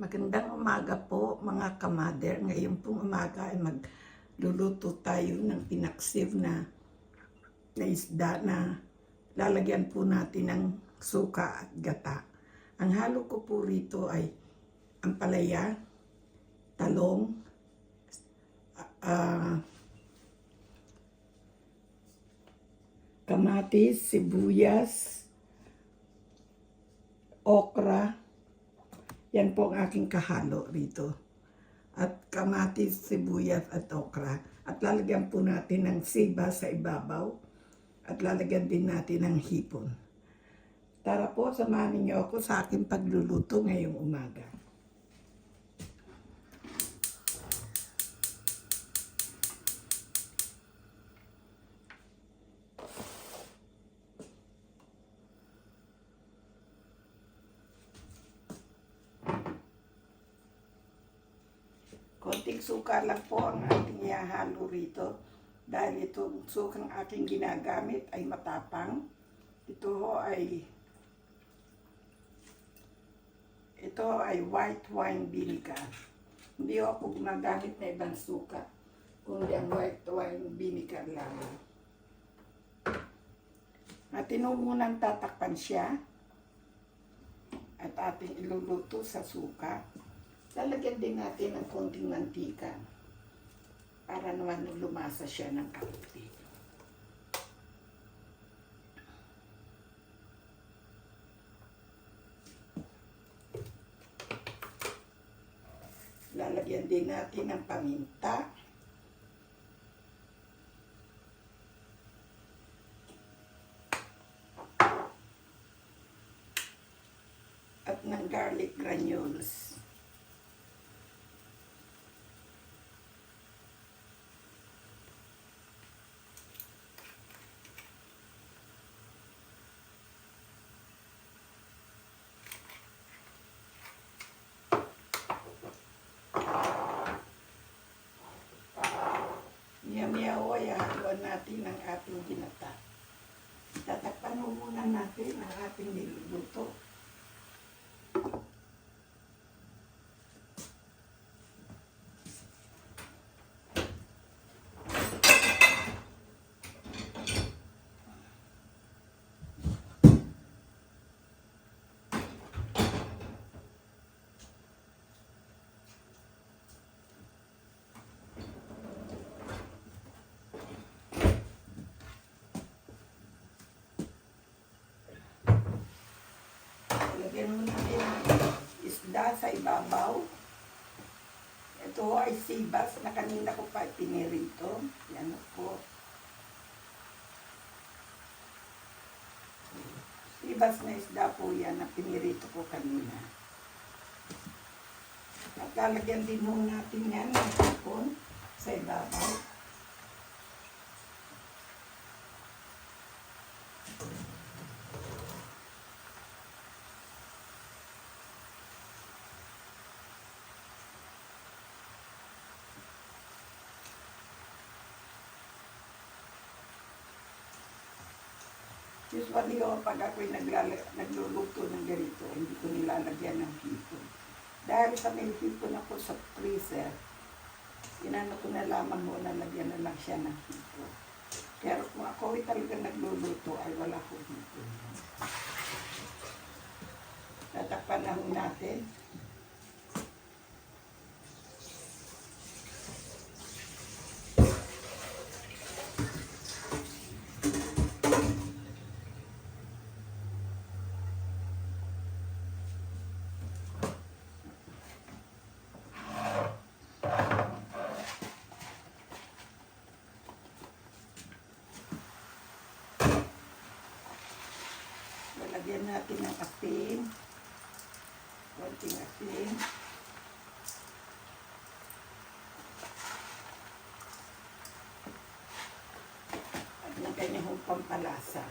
Magandang umaga po mga kamader. Ngayon pong umaga ay magluluto tayo ng pinaksiv na, na isda na lalagyan po natin ng suka at gata. Ang halo ko po rito ay ampalaya, talong, ah, kamatis, sibuyas, okra, yan po ang aking kahalo rito. At kamatis, sibuyas at okra. At lalagyan po natin ng siba sa ibabaw. At lalagyan din natin ng hipon. Tara po, samahan niyo ako sa aking pagluluto ngayong umaga. Konting suka lang po ang ating ihahalo rito. Dahil itong sukang aking ginagamit ay matapang. Ito ho ay ito ay white wine vinegar. Hindi ho ako gumagamit na ibang suka. Kundi ang white wine vinegar lang. Natin ho munang tatakpan siya. At ating iluluto sa suka. Lalagyan din natin ng konting mantika para naman lumasa siya ng kaunti. Lalagyan din natin ng paminta. At ng garlic granules. Maya-maya o ay haluan natin ang ating ginata. Tatakpan muna natin ang ating niluluto. Lagyan mo natin ang isda sa ibabaw. Ito ay sibas na kanina ko pa pinirito. Yan po. Sibas na isda po yan na pinirito ko kanina. At lalagyan din mo natin yan ng hapon sa ibabaw. Usually oh, pag ako'y nagluluto ng ganito, hindi ko nilalagyan ng hipon. Dahil sa may hipon ako sa freezer, inano ko na lamang mo na lagyan na lang siya ng hipon. Pero kung ako ay talaga nagluluto, ay wala ko hipon. Tatakpan na natin. Lalagyan natin ng asin. Konting asin. At ng kanyang pampalasa.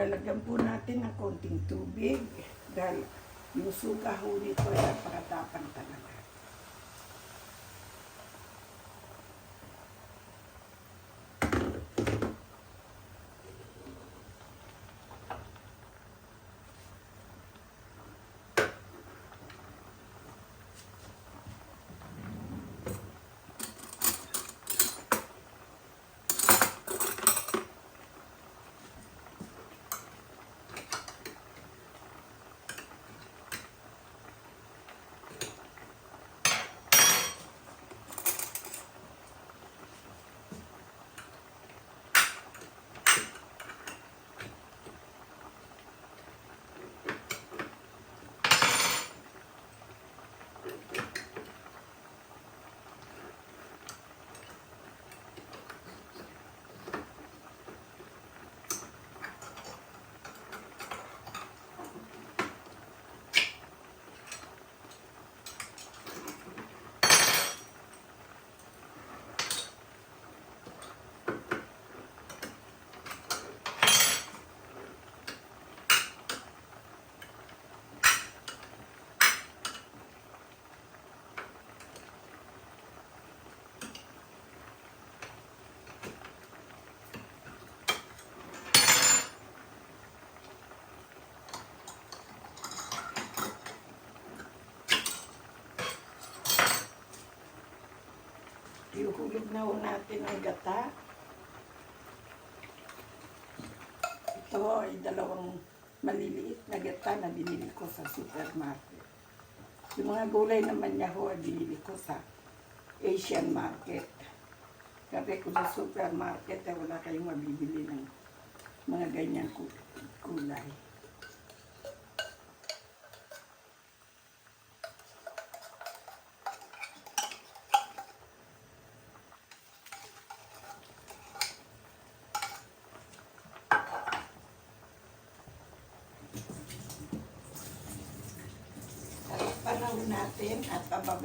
Lalagyan po natin ng konting tubig dahil yung suga ho nito ay napakatapang talaga. Iuhulog na ho natin ang gata. Ito ay dalawang maliliit na gata na binili ko sa supermarket. Yung mga gulay naman niya ho ay binili ko sa Asian market. Sabi ko sa supermarket ay wala kayong mabibili ng mga ganyang ku- kulay. panahon natin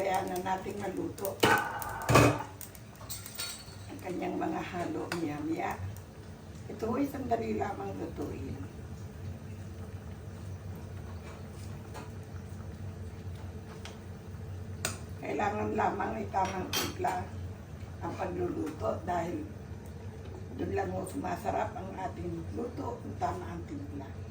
pababayaan na natin maluto ang kanyang mga halo miya-miya. Ito ho isang dali lamang lutuin. Kailangan lamang ay tamang timpla ang pagluluto dahil doon lang sumasarap ang ating luto kung tama ang timpla.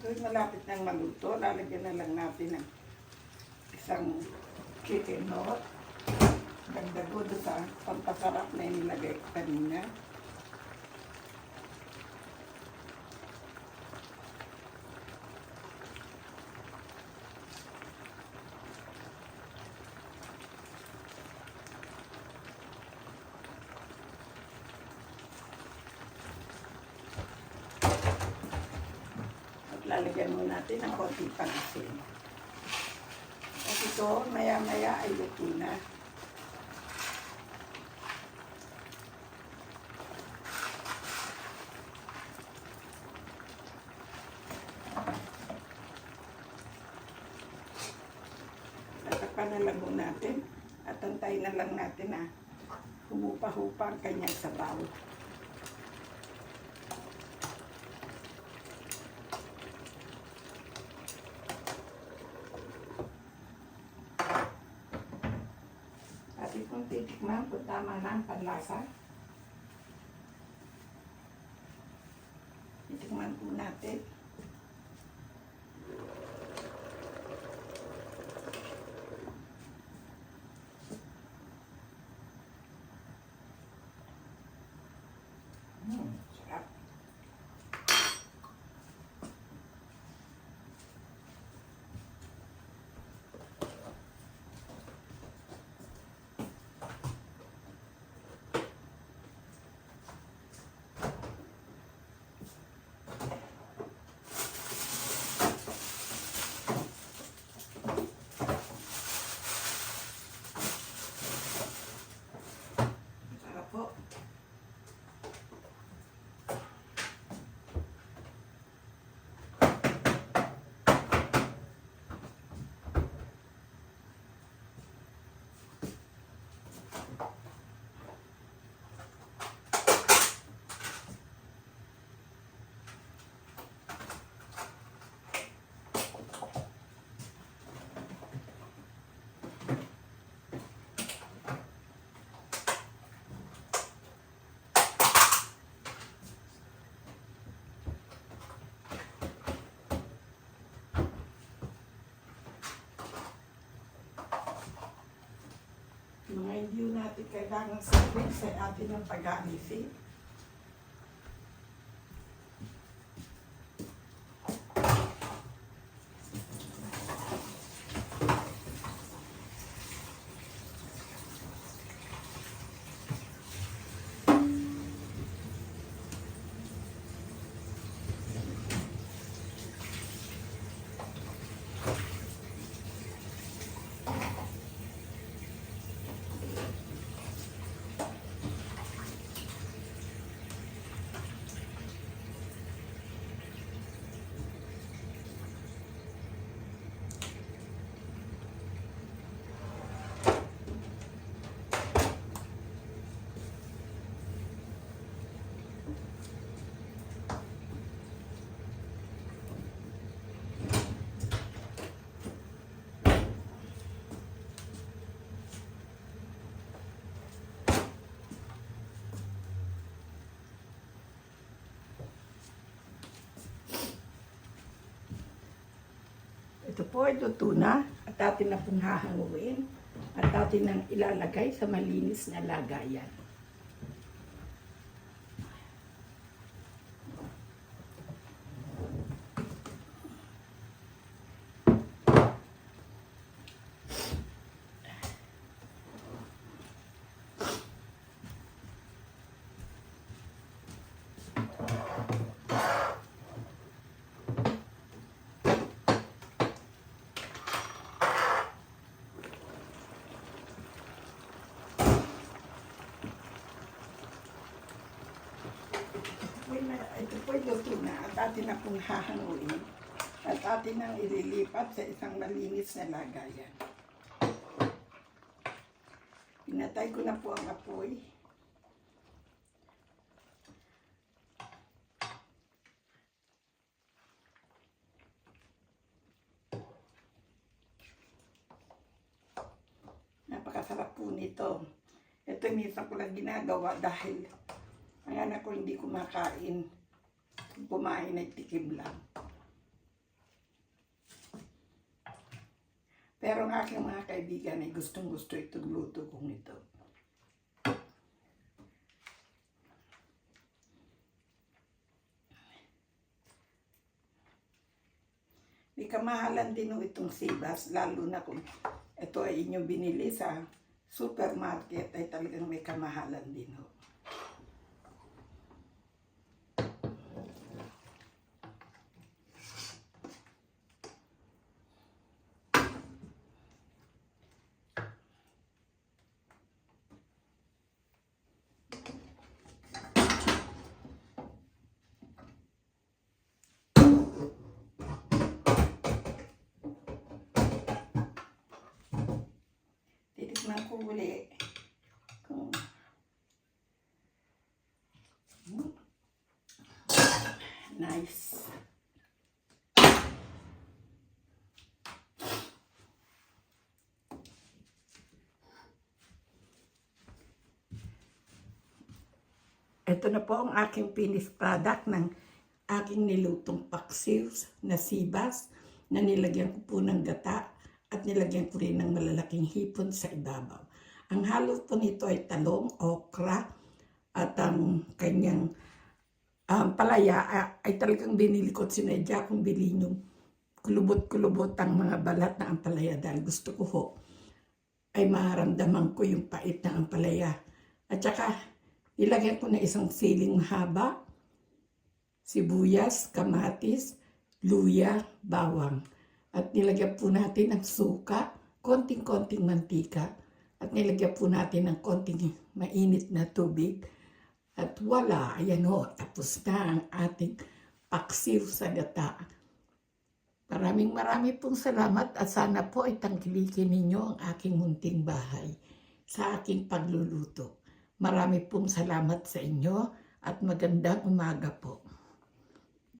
Ito malapit nang maluto. Lalagyan na lang natin ng isang chicken hot. Dagdag ko doon sa pampasarap na inilagay kanina. At lalagyan mo natin ng konti pang asin. At ito, maya-maya ay luto na. Tatakpan na lang mo natin at antayin na lang natin na humupa-hupa ang kanyang sabaw. At titikman kung tama na ang panlasa. Titikman po natin. Hmm, sarap. Sarap po. Mga hindi natin kailangan sabit sa atin ng pag-aalisin. Ito po ay luto na at atin na pong hahanguin at atin nang ilalagay sa malinis na lagayan. Na, ito po ay luto na at atin na pong hahanguin at atin nang ililipat sa isang malinis na lagayan. Pinatay ko na po ang apoy. Napakasarap po nito. Ito minsan ko lang ginagawa dahil ang anak ko hindi kumakain. Kung kumain ay tikim lang. Pero ang aking mga kaibigan ay gustong gusto itong luto kong ito. May kamahalan din itong sibas, lalo na kung ito ay inyong binili sa supermarket ay talagang may kamahalan din ho. Nice. Ito na po ang aking finished product ng aking nilutong paksiws na sibas na nilagyan ko po ng gata at nilagyan ko rin ng malalaking hipon sa ibabaw. Ang halo po nito ay talong, okra, at ang kanyang um, palaya ay talagang binili ko at sinadya kong bilhin yung kulubot-kulubot ang mga balat na ampalaya dahil gusto ko ho ay maramdaman ko yung pait ng ampalaya. At saka nilagyan ko na isang siling haba, sibuyas, kamatis, luya, bawang. At nilagyan po natin ng suka, konting-konting mantika, at nilagyan po natin ng konting mainit na tubig. At wala, ayan o, tapos na ang ating paksiw sa gata. Maraming maraming pong salamat at sana po ay tangkilikin ninyo ang aking munting bahay sa aking pagluluto. Marami pong salamat sa inyo at magandang umaga po.